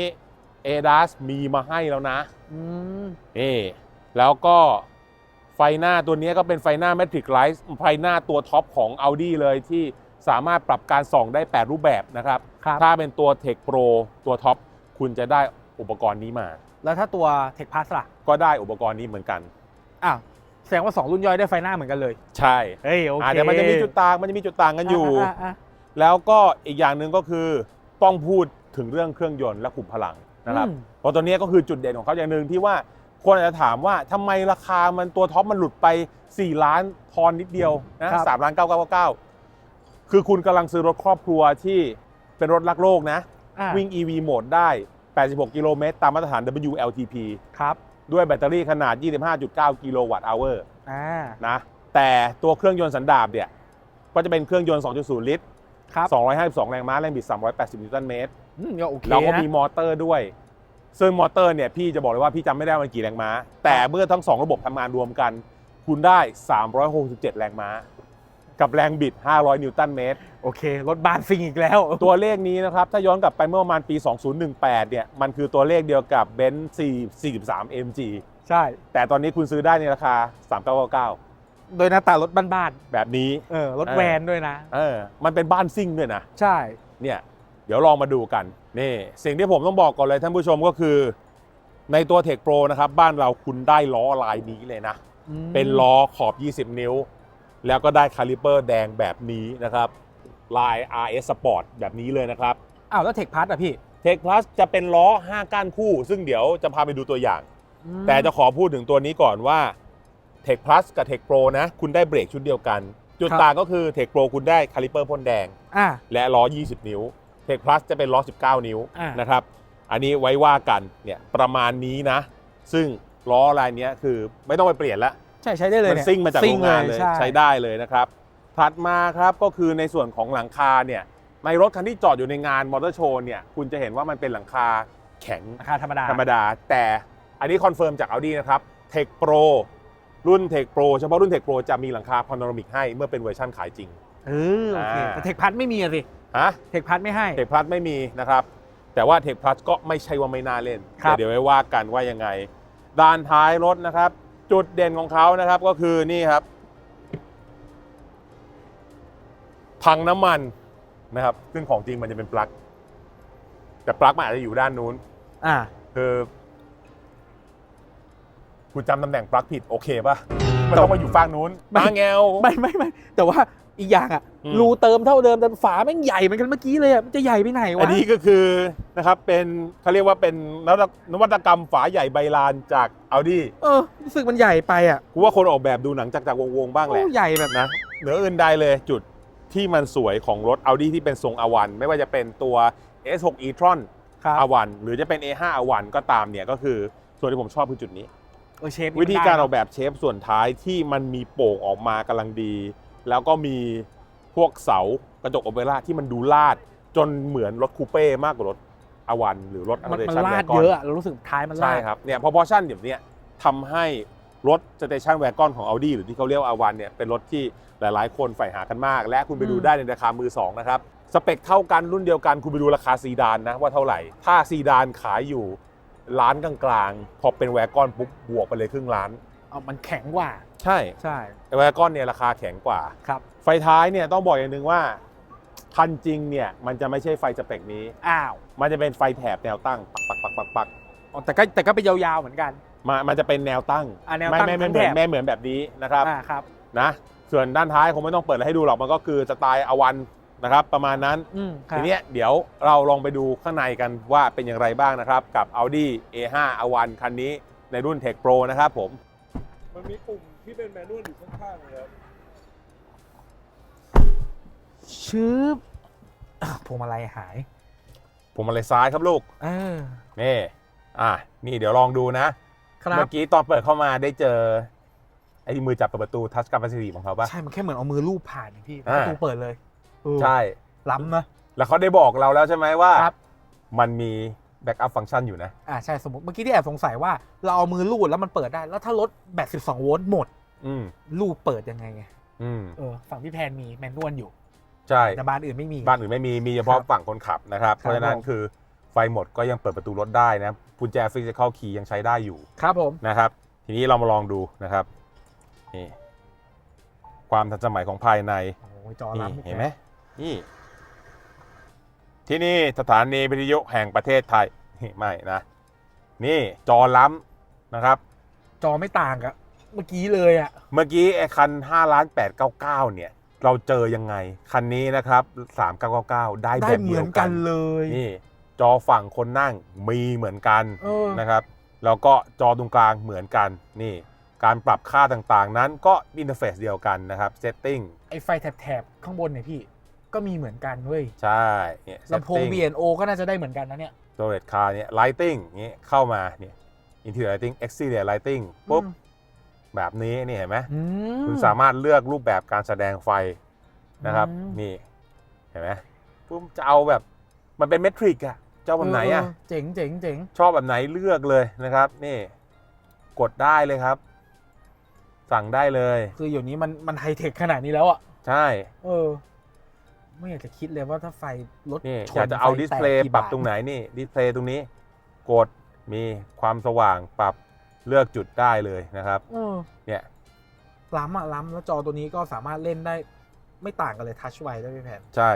Speaker 1: ADAS มีมาให้แล้วนะ
Speaker 2: อืม
Speaker 1: นี่แล้วก็ ไฟหน้าตัวนี้ก็เป็นไฟหน้า Matrix Light ไฟหน้าตัวท็อปของ Audi เลยที่สามารถปรับการส่องได้ 8 รูปแบบนะครับ
Speaker 2: ครับ
Speaker 1: ถ้าเป็นตัว Tech Pro ตัวท็อปคุณจะได้อุปกรณ์นี้มา
Speaker 2: แล้วถ้าตัวเทคพาสล่ะ
Speaker 1: ก็ได้อุปกรณ์นี้เหมือนกัน
Speaker 2: อ้าวแสดงว่า 2 รุ่นย่อยได้ไฟหน้าเหมือนกันเลย
Speaker 1: ใช่
Speaker 2: เฮ้ยโอเค
Speaker 1: อาจจะมันจะมีจุดต่างมันจะมีจุดต่างกันอยู่าาแล้วก็อีกอย่างหนึ่งก็คือต้องพูดถึงเรื่องเครื่องยนต์และขุมพลังนะครับ
Speaker 2: อืม
Speaker 1: เพราะตัวเนี้ยก็คือจุดเด่นของเขาอย่างหนึ่งที่ว่า คนอาจจะถามว่าทำไมราคามันตัวท็อปมันหลุดไป 4 ล้านทอนนิดเดียวนะครับสามล้านเก้าเก้าเก้าคือคุณกำลังซื้อรถครอบครัวที่เป็นรถรักโลกนะ
Speaker 2: อะ
Speaker 1: วิ่ง EV โหมดได้ 86 กิโลเมตร ตามมาตรฐาน WLTP
Speaker 2: ครับ
Speaker 1: ด้วยแบตเตอรี่ขนาด 25.9 กิโลวัตต์อเวอร์
Speaker 2: อ่า
Speaker 1: นะแต่ตัวเครื่องยนต์สันดาปเนี่ยก็จะเป็นเครื่องยนต์ 2.0 ลิตร
Speaker 2: ครับ
Speaker 1: 252 แรงม้า แรงบิด 380 นิวตันเมตร
Speaker 2: อืมก็โอเค
Speaker 1: แล้วก็
Speaker 2: นะ
Speaker 1: มีมอเตอร์ด้วย ซึ่งมอเตอร์เนี่ยพี่จะบอกเลยว่าพี่จำไม่ได้มันกี่แรงม้า แต่เมื่อทั้งสองระบบทำงานรวมกัน คุณได้ 367 แรงม้า กับแรงบิด 500 นิวตันเมตร
Speaker 2: โอเค รถบ้านซิงอีกแล้ว
Speaker 1: ตัวเลขนี้นะครับ ถ้าย้อนกลับไปเมื่อประมาณปี 2018 เนี่ย มันคือตัวเลขเดียวกับ b e n z 43 MG
Speaker 2: ใช่
Speaker 1: แต่ตอนนี้คุณซื้อได้ในราคา 3999
Speaker 2: โดยหน้าตารถบ้าน
Speaker 1: แบบนี้
Speaker 2: ๆเออรถแวนด้วยนะ
Speaker 1: เออ มันเป็นบ้านซิ่งด้วยนะ
Speaker 2: ใช่
Speaker 1: เนี่ย เดี๋ยวลองมาดูกันนี่สิ่งที่ผมต้องบอกก่อนเลยท่านผู้ชมก็คือ ในตัว Tech Pro นะครับ บ้านเราคุณได้ล้อลายนี้เลยนะ
Speaker 2: อืม
Speaker 1: เป็นล้อขอบ 20 นิ้ว แล้วก็ได้คาลิเปอร์แดงแบบนี้นะครับ ลาย RS Sport แบบนี้เลยนะครับ
Speaker 2: อ้าวแล้วเทคพาสอะพี่
Speaker 1: Tech Plus จะเป็นล้อ 5 ก้านคู่ ซึ่งเดี๋ยวจะพาไปดูตัวอย่าง แต่จะขอพูดถึงตัวนี้ก่อนว่า Tech Plus กับ Tech Pro นะ คุณได้เบรกชุดเดียวกัน จุด
Speaker 2: ครับ
Speaker 1: ต่างก็คือ Tech Pro คุณได้คาลิเปอร์พ่นแดง
Speaker 2: อ่า
Speaker 1: และล้อ 20 นิ้ว Tech Plus จะเป็นล้อ 19 นิ้ว
Speaker 2: อ่าน
Speaker 1: นะครับ อันนี้ไว้ว่ากันเนี่ยประมาณนี้นะ ซึ่งล้อลายเนี้ยคือไม่ต้องไปเปลี่ยนละ
Speaker 2: ใช่ใช้ได้เลย
Speaker 1: มัน
Speaker 2: เนี่ย
Speaker 1: ซิ่งมาจากโรงงานเลย
Speaker 2: ใช่
Speaker 1: ใช้ได้เลยนะครับ ถัดมาครับก็คือในส่วนของหลังคาเนี่ยในรถคันที่จอดอยู่ในงานมอเตอร์โชว์เนี่ยคุณจะเห็นว่ามันเป็นหลังคาแข็ง
Speaker 2: ราคาธรรมดา
Speaker 1: ธรรมดา แต่อันนี้คอนเฟิร์มจาก Audi นะครับ Tech Pro รุ่น Tech Pro เฉพาะรุ่น Tech Pro จะมีหลังคาพาโนรามิกให้เมื่อเป็นเวอร์ชั่นขายจริง
Speaker 2: เออโอเค
Speaker 1: อ่า
Speaker 2: แต่เทคพัทไม่มีอะสิ
Speaker 1: ฮะ
Speaker 2: เทคพัทไม่ให้
Speaker 1: เทคพลัสไม่มีนะครับ แต่ว่าเทคพลัสก็ไม่ใช่ว่าไม่น่าเล่น
Speaker 2: ครับ
Speaker 1: แต่เดี๋ยวไว้ว่ากันว่ายังไง ด้านท้ายรถนะครับ จุดเด่นของเขานะครับก็คือนี่ครับถังน้ำมันนะครับ ซึ่งของจริงมันจะเป็นปลั๊กแต่ปลั๊กมันอาจจะอยู่ด้านนู้น
Speaker 2: อ่า
Speaker 1: คือคุณจำตำแหน่งปลั๊กผิดโอเคป่ะมันต้องมาอยู่ฝั่งนู้น
Speaker 2: ไม่
Speaker 1: มาแงว
Speaker 2: ไม่ไม่ไม่แต่ว่า อีกอย่างอะ
Speaker 1: อืม
Speaker 2: รูเติมเท่าเดิมแต่ฝาแม่งใหญ่เหมือนกันเมื่อกี้เลยอะมันจะใหญ่ไปไหนวะ
Speaker 1: อันนี้ก็คือนะครับเป็นเขาเรียกว่าเป็นนวัตนวัตกรรมฝาใหญ่ใบลานจาก Audi
Speaker 2: เออรู้สึกมันใหญ่ไปอะ
Speaker 1: กูว่าคนออกแบบดูหนังจากจากวงๆบ้างแหละ
Speaker 2: โอ้ใหญ่แบบ
Speaker 1: นะเหนืออื่นใดเลยจุดที่มันสวยของรถ Audi ที่เป็นทรงอวัน ไม่ว่าจะเป็นตัว S6 e-tron
Speaker 2: ครับ
Speaker 1: อวัน หรือจะเป็น A5 อวันก็ตามเนี่ยก็คือส่วนที่ผมชอบคือจุดนี้
Speaker 2: เออเชฟ
Speaker 1: วิธีการออกแบบเชฟส่วนท้ายที่มันมีโป่งออกมากำลังดี แล้วก็มีพวกเสากระจกโอเปร่าที่มันดูลาด จนเหมือนรถคูเป้มากกว่ารถอวันหรือรถ
Speaker 2: มันมัน
Speaker 1: Station
Speaker 2: ลาด
Speaker 1: Wagon
Speaker 2: เยอะอะเรารู้สึกท้ายมันลา
Speaker 1: ใช่
Speaker 2: ด
Speaker 1: ครับเนี่ยพอพอชั่นแบบเนี้ยทำให้รถสเตชันแวกอนของ Audi หรือที่เขาเรียกว่าอาวันเนี่ยเป็นรถที่หลายๆ คนใฝ่หากันมาก และคุณไปดู
Speaker 2: อืม
Speaker 1: ได้ในราคามือสองนะครับ สเปคเท่ากันรุ่นเดียวกันคุณไปดูราคาซีดานนะว่าเท่าไหร่ ถ้าซีดานขายอยู่ล้านกลางๆ พอเป็นแวกอนปุ๊บบวกไปเลยครึ่งล้าน
Speaker 2: เอามันแข็งกว่า
Speaker 1: ใช่
Speaker 2: ใช่
Speaker 1: แวกอนเนี่ยราคาแข็งกว่า
Speaker 2: ครับ
Speaker 1: ไฟท้ายเนี่ยต้องบอกอย่างหนึ่งว่า คันจริงเนี่ยมันจะไม่ใช่ไฟสเปคนี้
Speaker 2: อ้าว
Speaker 1: มันจะเป็นไฟแถบแนวตั้ง ปักปักปักปักปัก
Speaker 2: อ๋อแต่ก็แต่ก็เป็นยาวๆเหมือนกัน
Speaker 1: มามันจะเป็นแนวตั้ง
Speaker 2: อะแนว
Speaker 1: ไม่
Speaker 2: ตั้ง
Speaker 1: ไม่ไม่
Speaker 2: ทั้ง
Speaker 1: เหมือน
Speaker 2: แถบ
Speaker 1: ไม่เหมือนแบบนี้นะครับ
Speaker 2: อ่าครับ
Speaker 1: นะส่วนด้านท้ายคงไม่ต้องเปิดอะไรให้ดูหรอกมันก็คือสไตล์อวันนะครับ ประมาณนั้น
Speaker 2: อืมครับ
Speaker 1: ทีเนี้ยเดี๋ยวเราลองไปดูข้างในกันว่าเป็นอย่างไรบ้างนะครับ กับ Audi A5 A1 คันนี้ในรุ่น Tech Pro นะครับผม
Speaker 3: มันมีปุ่ม ที่เป็นแมนนวลอยู่ข้างๆนะครับ
Speaker 2: ชืบอะพวงมาลัยหาย
Speaker 1: ผมอะไรซ้ายครับลูก
Speaker 2: เออ
Speaker 1: นี่ อะ นี่เดี๋ยวลองดูนะ
Speaker 2: ครั
Speaker 1: เมื่
Speaker 2: บ
Speaker 1: อกี้ตอนเปิดเข้ามาได้เจอ ไอ้มือจับเปิดประตู Touch Capacity ของเขาปะ
Speaker 2: ใช่ มันแค่เหมือนเอามือลูบผ่านเองพี่ป
Speaker 1: อ่า
Speaker 2: ระตูเปิดเลยเออ
Speaker 1: ใช่
Speaker 2: ล้ำนะ
Speaker 1: แล้วเขาได้บอกเราแล้วใช่ไหมว่า
Speaker 2: ครับ
Speaker 1: มันมี Backup Function อยู่นะ
Speaker 2: อ่าใช่สมมติเมื่อกี้ที่แอบสงสัยว่าเราเอามือลูดแล้วมันเปิดได้ แล้วถ้ารถแบต12 โวลต์หมด
Speaker 1: อืม
Speaker 2: ลูบเปิดยังไงไง
Speaker 1: อืม
Speaker 2: เออฝั่งพี่แพนมีแมนนวลอยู่
Speaker 1: ใช่
Speaker 2: แต่บ้านอื่นไม่มี
Speaker 1: บ้านอื่นไม่มี มีเฉพาะ
Speaker 2: ครับ
Speaker 1: ฝั่งคนขับนะครับ
Speaker 2: ครับ
Speaker 1: เพราะฉะนั้น
Speaker 2: ผม
Speaker 1: คือไฟหมดก็ยังเปิดประตูรถได้นะกุญแจ Physical Key ยังใช้ได้อยู่
Speaker 2: ครับผม
Speaker 1: นะครับ ทีนี้เรามาลองดูนะครับนี่ความทันสมัยของภายใน
Speaker 2: โอ้ยจอ
Speaker 1: นี่
Speaker 2: ล้ำ
Speaker 1: เห็นไหมนี่ ที่นี่สถานีวิทยุแห่งประเทศไทยนี่ไม่นะ นี่จอล้ำนะครับ
Speaker 2: จอไม่ต่างกับเมื่อกี้เลยอะ
Speaker 1: เมื่อกี้ไอ้คัน5ล้าน899 เนี่ย เราเจอยังไง คันนี้นะครับ 3999 ได้
Speaker 2: ได้
Speaker 1: แบบ
Speaker 2: เห
Speaker 1: เดี
Speaker 2: มื
Speaker 1: ย
Speaker 2: อน
Speaker 1: ว
Speaker 2: กั
Speaker 1: กันน
Speaker 2: เลย
Speaker 1: นี่ จอฝั่งคนนั่งมีเหมือนกัน
Speaker 2: เออ
Speaker 1: นะครับแล้วก็จอตรงกลางเหมือนกันนี่ การปรับค่าต่างๆนั้นก็อินเทอร์เฟซเดียวกันนะครับ setting
Speaker 2: ไอไฟแถบๆข้างบนเนี่ยพี่ ก็มีเหมือนกันเว้ย
Speaker 1: ใช่เนี่ย
Speaker 2: ลำโพง
Speaker 1: setting
Speaker 2: B&O ก็น่าจะได้เหมือนกันนะเนี่ย
Speaker 1: storage car เนี่ย lighting นี้เข้ามาเนี่ย interior lighting exterior lighting ปุ๊บ
Speaker 2: อืม
Speaker 1: แบบนี้นี่เห็นไหม
Speaker 2: อืม
Speaker 1: คุณสามารถเลือกรูปแบบการแสดงไฟนะครับ
Speaker 2: อืม
Speaker 1: นี่ เห็นไหมปุ๊บจะเอาแบบมันเป็นเมทริกอะเจ้าแบบไหนอะ
Speaker 2: เเจ๋งเจ๋งเจ๋ง
Speaker 1: ชอบแบบไหนเลือกเลยนะครับ นี่กดได้เลยครับ สั่งได้เลย
Speaker 2: คืออยู่นี้มันมันไฮเทคขนาดนี้แล้วอะ
Speaker 1: ใช่
Speaker 2: เออ ไม่อยากจะคิดเลยว่าถ้าไฟรถ
Speaker 1: นี่
Speaker 2: ช
Speaker 1: อยากจะเอา
Speaker 2: ไฟ
Speaker 1: ดิส
Speaker 2: แตก
Speaker 1: เพลย์
Speaker 2: กี่
Speaker 1: ปรับบา
Speaker 2: ท
Speaker 1: ตรงไหนนี่ดิสเพลย์ตรงนี้ กดมีความสว่างปรับเลือกจุดได้เลยนะครับ
Speaker 2: เออ
Speaker 1: เนี่ย
Speaker 2: ล้ำอะล้ำแล้วจอตัวนี้ก็สามารถเล่นได้ไม่ต่างกันเลยทัชไวได้พี่แพน
Speaker 1: ใช่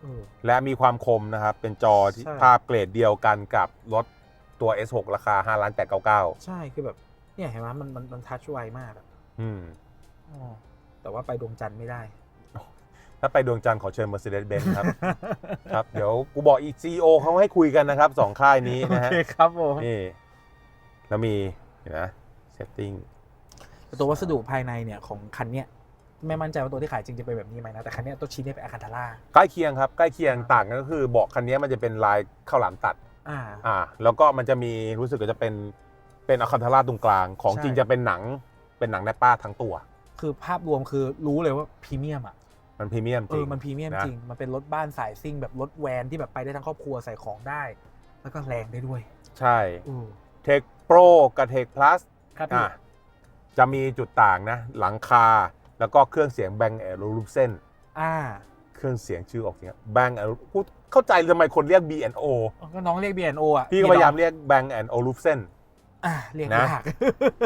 Speaker 2: เออ
Speaker 1: และมีความคมนะครับ เป็นจอที่
Speaker 2: ใช่
Speaker 1: ภาพเกรดเดียวกันกับรถตัว S6 ราคา5ล้าน899
Speaker 2: ใช่คือแบบ เนี่ยเห็นไหมมันมันมันทัชไวมากอะ
Speaker 1: อืม
Speaker 2: อ๋อแต่ว่าไปดวงจันทร์ไม่ได้
Speaker 1: ถ้าไปดวงจันทร์ขอเชิญ Mercedes-Benz ครับ ครับ เดี๋ยวกูบอกอีก CEO เขาให้คุยกันนะครับสองค่ายนี้
Speaker 2: โอ
Speaker 1: นะฮะ
Speaker 2: เคครับผม
Speaker 1: นี่ แล้วมีเห็นนะ setting
Speaker 2: แต่ตัววัสดุภายในเนี่ยของคันเนี้ยไม่มั่นใจว่าตัวที่ขายจริงจะเป็นแบบนี้ไหมนะแต่คันเนี้ยตัวชิ้นเนี่ยเป็นอาคันทาร่า
Speaker 1: ใกล้เคียงครับ ใกล้เคียงต่างกันก็คือเบาะคันนี้มันจะเป็นลายข้าวหลามตัด
Speaker 2: อ่า
Speaker 1: อ่า แล้วก็มันจะมีรู้สึกว่าจะเป็นเป็นอะคันทาร่าตรงกลาง ของ
Speaker 2: ใช่
Speaker 1: จริงจะเป็นหนังเป็นหนังแนปป้าทั้งตัว
Speaker 2: คือภาพรวมคือรู้เลยว่าพรีเมียมอะ
Speaker 1: มันพรีเมียมจ
Speaker 2: เอ
Speaker 1: ริ
Speaker 2: องมันพรีเมียม
Speaker 1: นะ
Speaker 2: จริง มันเป็นรถบ้านสายซิ่งแบบรถแวนที่แบบไปได้ทั้งครอบครัวใส่ของได้ แล้วก็แรงได้ด้วย
Speaker 1: ใช่
Speaker 2: อือ
Speaker 1: Tech Pro กับ Tech Plus
Speaker 2: ครับพี่
Speaker 1: อะจะมีจุดต่างนะ หลังคาแล้วก็เครื่องเสียงแบงแอรูลูเซน
Speaker 2: อ่า
Speaker 1: เครื่องเสียงชื่อออกเสียงแบงแอรูพูดเข้าใจทำไมคนเรียก B&O
Speaker 2: ก็น้องเรียก B&O อะ
Speaker 1: พี่ก็พยายามเรียกแบงแอนโอลูเซน
Speaker 2: อ่าเรียก
Speaker 1: นะ
Speaker 2: ยาก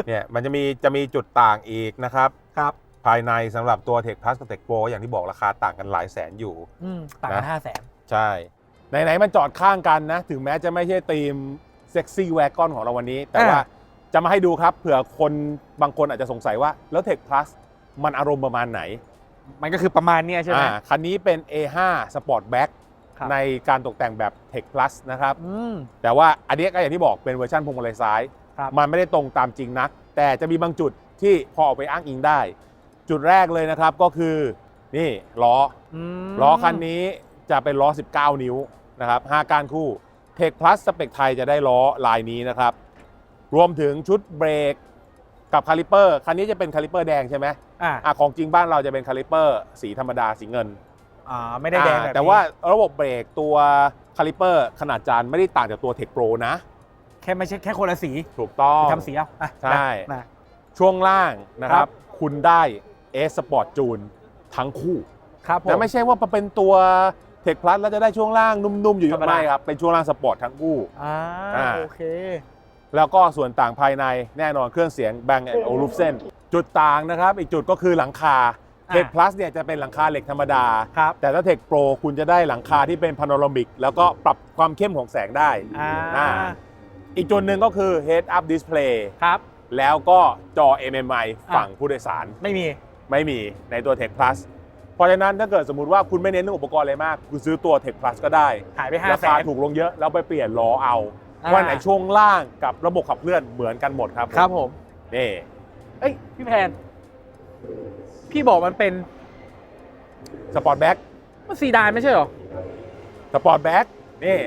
Speaker 1: เนี่ยมันจะมีจะมีจุดต่างอีกนะครับ
Speaker 2: ครับ
Speaker 1: ภายในสำหรับตัว Tech Plus กับ Tech Pro อย่างที่บอกราคาต่างกันหลายแสนอยู่
Speaker 2: อืมต่างกัน
Speaker 1: นะ
Speaker 2: ห้าแสน
Speaker 1: ใช่ ไหนๆมันจอดข้างกันนะ ถึงแม้จะไม่ใช่ธีมเซ็กซี่แวกอนของเราวันนี้ แต่ว่าจะมาให้ดูครับเผื่อคนบางคนอาจจะสงสัยว่าแล้ว Tech Plus มันอารมณ์ประมาณไหน
Speaker 2: มันก็คือประมาณเนี้ยใช่ไหม
Speaker 1: อ่าคันนี้เป็น A5 Sportback
Speaker 2: ครับ
Speaker 1: ในการตกแต่งแบบ Tech Plus นะครับ
Speaker 2: อืม
Speaker 1: แต่ว่าอันนี้ก็อย่างที่บอกเป็นเวอร์ชันพวงมาลัยซ้าย
Speaker 2: ครับ
Speaker 1: มันไม่ได้ตรงตามจริงนัก แต่จะมีบางจุดที่พอเอาไปอ้างอิงได้ จุดแรกเลยนะครับก็คือนี่ล้อ
Speaker 2: ม
Speaker 1: ล้อคันนี้จะเป็นล้อ 19 นิ้วนะครับ5ก้านคู่ Tech Plus สเปคไทยจะได้ล้อลายนี้นะครับ รวมถึงชุดเบรกกับคาลิเปอร์คันนี้จะเป็นคาลิเปอร์แดงใช่ไหม
Speaker 2: อ่า
Speaker 1: อะของจริงบ้านเราจะเป็นคาลิเปอร์สีธรรมดาสีเงิน
Speaker 2: อ่าไม่ได้แดง
Speaker 1: อ่า
Speaker 2: บบนี้
Speaker 1: แต่ว่าระบบเบรกตัวคาลิเปอร์ขนาดจานไม่ได้ต่างจากตัว Tech Pro นะ
Speaker 2: แค่ไม่ใช่แค่คนละสี
Speaker 1: ถูกต้อง
Speaker 2: ทำสีเอาอะ
Speaker 1: ใช่
Speaker 2: นะ
Speaker 1: ช่วงล่างนะค
Speaker 2: ครั
Speaker 1: รับ
Speaker 2: บ
Speaker 1: คุณได้ S Sport จูนทั้งคู่
Speaker 2: ครับผม
Speaker 1: แต่ไม่ใช่ว่าเป็นตัว Tech Plus แล้วจะได้ช่วงล่างนุ่มๆ อยู่
Speaker 2: ธรรมดา
Speaker 1: ไม่ครับ เป็นช่วงล่างสปอร์ตทั้งคู่
Speaker 2: อ่า
Speaker 1: อ่า
Speaker 2: โอเค
Speaker 1: แล้วก็ส่วนต่างภายในแน่นอนเครื่องเสียง Bang o l u f s e n จุดต่างนะครับ อีกจุดก็คือหลังคา
Speaker 2: อ่า
Speaker 1: Tech Plus เนี่ยจะเป็นหลังคาเหล็กธรรมดา
Speaker 2: ครับ
Speaker 1: แต่ถ้า Tech Pro คุณจะได้หลังคาที่เป็นพาโนรามิก แล้วก็ปรับความเข้มของแสงได้
Speaker 2: อ่า
Speaker 1: อ่า อีกจุดหนึ่งก็คือ Head Up Display
Speaker 2: ครับ
Speaker 1: แล้วก็จอ MMI ฝั่งผู้โดยสาร
Speaker 2: ไม่มี
Speaker 1: ไม่มีในตัว Tech Plus เพราะฉะนั้นถ้าเกิดสมมติว่าคุณไม่เน้นเรื่องอุปกรณ์อะไรมาก คุณซื้อตัว Tech Plus ก็ได้
Speaker 2: หายไปห้า
Speaker 1: รา
Speaker 2: แส
Speaker 1: คาน ถูกลงเยอะแล้วไปเปลี่ยนล้อเอา
Speaker 2: อ่า
Speaker 1: ว่าไหนช่วงล่างกับระบบขับเคลื่อนเหมือนกันหมดครับ
Speaker 2: ครับผม
Speaker 1: นี่
Speaker 2: เอ้ยพี่แพน พี่บอกมันเป็น
Speaker 1: สปอร์ตแบ็ก
Speaker 2: มันซีดานไม่ใช่เหรอ
Speaker 1: สปอร์ตแบ็กนี่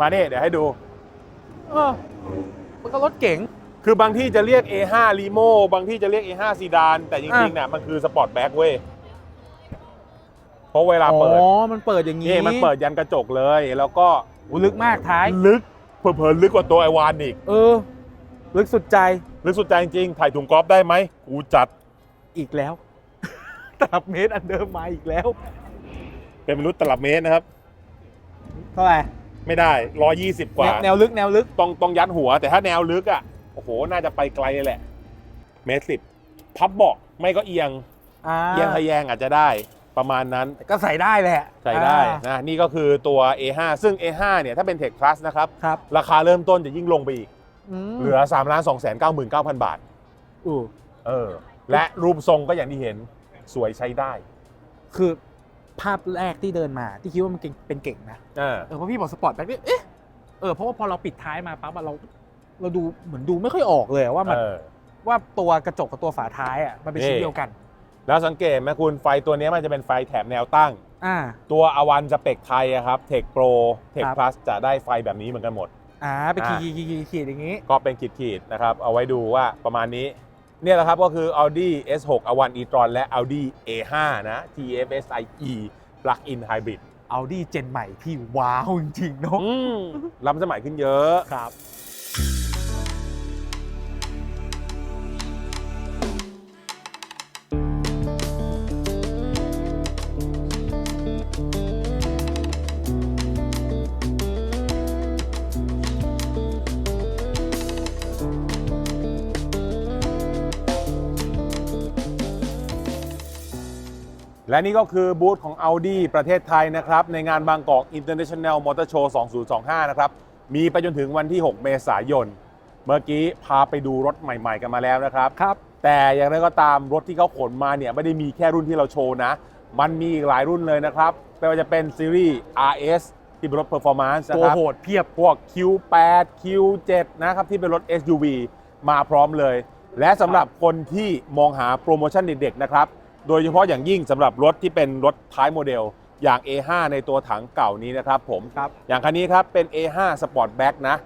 Speaker 1: มานี่เดี๋ยวให้ดู
Speaker 2: เออมันก็รถเก๋ง
Speaker 1: คือบางที่จะเรียก A5 Limo บางที่จะเรียก A5 ซีดานแต่จริงๆเนี่ยมันคือสปอร์ตแบ็กเว้ยเพราะเวลา
Speaker 2: อ๋อ
Speaker 1: เปิด
Speaker 2: มันเปิดอย่างนี้
Speaker 1: นี่มันเปิดยันกระจกเลย แล้วก็
Speaker 2: อุ๊ยลึกมากท้าย
Speaker 1: ลึกเผลอๆลึกกว่าตัวไอวานอีก
Speaker 2: เออ ลึกสุดใจ
Speaker 1: ลึกสุดใจจริงๆถ่ายถุงกอล์ฟได้ไหมกูจัด
Speaker 2: อีกแล้วตลับเมตรอันเดิมมาอีกแล้ว
Speaker 1: เป็นมนุษย์ตลับเมตรนะครับ
Speaker 2: เท่าไหร่
Speaker 1: ไม่ได้120กว่า
Speaker 2: แนวแนวลึกแนวลึก
Speaker 1: ต้องต้องยัดหัว แต่ถ้าแนวลึกอะ โอ้โหน่าจะไปไกลเลยแหละ เมตรสิบพับเบาะไม่ก็เอียง
Speaker 2: อ่า
Speaker 1: เอียงทะแยงอาจจะได้ประมาณนั้น
Speaker 2: แต่ก็ใส่ได้แหละ
Speaker 1: ใส่ได้
Speaker 2: อ่า
Speaker 1: นะนี่ก็คือตัว A5 ซึ่ง A5 เนี่ยถ้าเป็น Tech Plus นะครับ
Speaker 2: ครับ
Speaker 1: ราคาเริ่มต้นจะยิ่งลงไปอีก
Speaker 2: ม
Speaker 1: เหลือ3 2 9 9 9 0 0 0 บาท
Speaker 2: อู้
Speaker 1: เออ และรูปทรงก็อย่างที่เห็นสวยใช้ได้
Speaker 2: คือภาพแรกที่เดินมาที่คิดว่ามันเก่งเป็นเก่งนะ
Speaker 1: อ่า
Speaker 2: เออเพราะพี่บอกสปอร์ตแบ็คเนี่ยเอ๊ะ เออเพราะว่าพอเราปิดท้ายมาปั๊บอะเรา เราดูเหมือนดูไม่ค่อยออกเลยอะว่ามัน
Speaker 1: เออ
Speaker 2: ว่าตัวกระจกกับตัวฝาท้ายอะมันเป็นชิ้น
Speaker 1: นี่
Speaker 2: เดียวกัน
Speaker 1: แล้วสังเกตไหมคุณไฟตัวนี้มันจะเป็นไฟแถบแนวตั้ง
Speaker 2: อ่า
Speaker 1: ตัวอวันสเปกไทยอะครับ Tech Pro Tech
Speaker 2: ครับ
Speaker 1: Plus จะได้ไฟแบบนี้เหมือนกันหมด
Speaker 2: อ่าไปขีด
Speaker 1: อ่า
Speaker 2: ขีดขีดขีดอย่างงี้
Speaker 1: ก็เป็นขีดๆนะครับ เอาไว้ดูว่าประมาณนี้ เนี่ยแหละครับก็คือ Audi S6 A1 e-tron และ Audi A5 นะ TFSI E Plug-in Hybrid
Speaker 2: เอาดีเจนใหม่ที่ว้าวจริงๆเนาะ
Speaker 1: อืมล้ำสมัยขึ้นเยอะ
Speaker 2: ครับ
Speaker 1: และนี่ก็คือบูธของ Audi ประเทศไทยนะครับ ในงานบางกอก International Motor Show 2025 นะครับ มีไปจนถึงวันที่ 6 เมษายน เมื่อกี้พาไปดูรถใหม่ๆกันมาแล้วนะครับ
Speaker 2: ครับ
Speaker 1: แต่อย่างไรก็ตามรถที่เขาขนมาเนี่ยไม่ได้มีแค่รุ่นที่เราโชว์นะ มันมีอีกหลายรุ่นเลยนะครับไม่ว่าจะเป็นซีรีส์ RS ที่เป็นรถ Performance นะ
Speaker 2: ตัว
Speaker 1: ครับ
Speaker 2: โหดเพียบ
Speaker 1: พวก Q8 Q7 นะครับที่เป็นรถ SUV มาพร้อมเลย และสำหรับคนที่มองหาโปรโมชั่นเด็กๆนะครับ โดยเฉพาะอย่างยิ่งสำหรับรถที่เป็นรถท้ายโมเดล อย่าง A5 ในตัวถังเก่านี้นะครับผม
Speaker 2: ครับ
Speaker 1: อย่างคันนี้ครับเป็น A5 Sportback นะ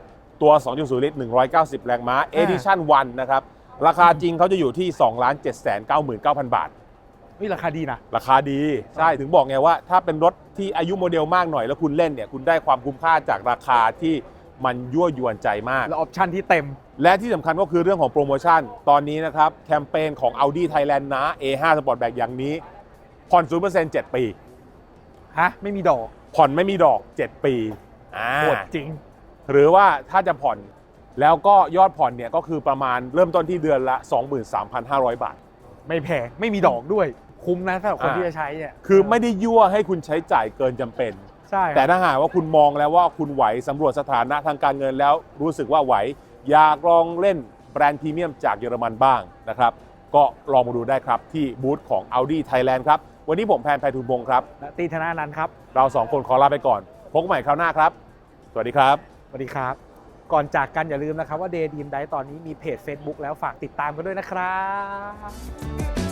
Speaker 1: ตัว 2.0 ลิตร 190 แรงม้า Edition 1 นะครับ ราคาจริงเขาจะอยู่ที่ 2 7 9 9 0 0 0 บาท
Speaker 2: เฮ้ยราคาดีนะ
Speaker 1: ราคาดี ใช่ ถึงบอกไงว่า ถ้าเป็นรถที่อายุโมเดลมากหน่อยแล้วคุณเล่นเนี่ย คุณได้ความคุ้มค่าจากราคาที่มันยั่วยวนใจมาก
Speaker 2: แล้วออปชั่นที่เต็ม
Speaker 1: และที่สำคัญก็คือเรื่องของโปรโมชั่น ตอนนี้นะครับ แคมเปญของ Audi Thailand นะ A5 Sportback อย่างนี้ ผ่อน 0% 7 ปี
Speaker 2: ฮะ ไม่มีดอก
Speaker 1: ผ่อนไม่มีดอก 7 ปีอ่า
Speaker 2: โหดจริง
Speaker 1: หรือว่าถ้าจะผ่อนแล้วก็ยอดผ่อนเนี่ยก็คือประมาณเริ่มต้นที่เดือนละ 23,500 บาท
Speaker 2: ไม่แพงไม่มีดอกด้วย คุ้มนะสำหรับคน
Speaker 1: อ่า
Speaker 2: ที่จะใช้เนี่ย
Speaker 1: คือไม่ได้ยั่วให้คุณใช้จ่ายเกินจำเป็น
Speaker 2: ใช่
Speaker 1: แต่ถ้าหากว่าคุณมองแล้วว่าคุณไหวสำรวจสถานะทางการเงินแล้วรู้สึกว่าไหว อยากลองเล่นแบรนด์พรีเมียมจากเยอรมันบ้างนะครับ ก็ลองมาดูได้ครับที่บูธของ Audi Thailand ครับ วันนี้ผมแพนไพฑูรย์วงศ์ครับ
Speaker 2: และตีธนานันท์ครับ
Speaker 1: เราสองคนขอลาไปก่อน พบกันใหม่คราวหน้าครับ สวัสดีครับ
Speaker 2: สวัสดีครับ ก่อนจากกันอย่าลืมนะครับว่า Day Dream ได้ตอนนี้มีเพจ Facebook แล้วฝากติดตามกันด้วยนะครับ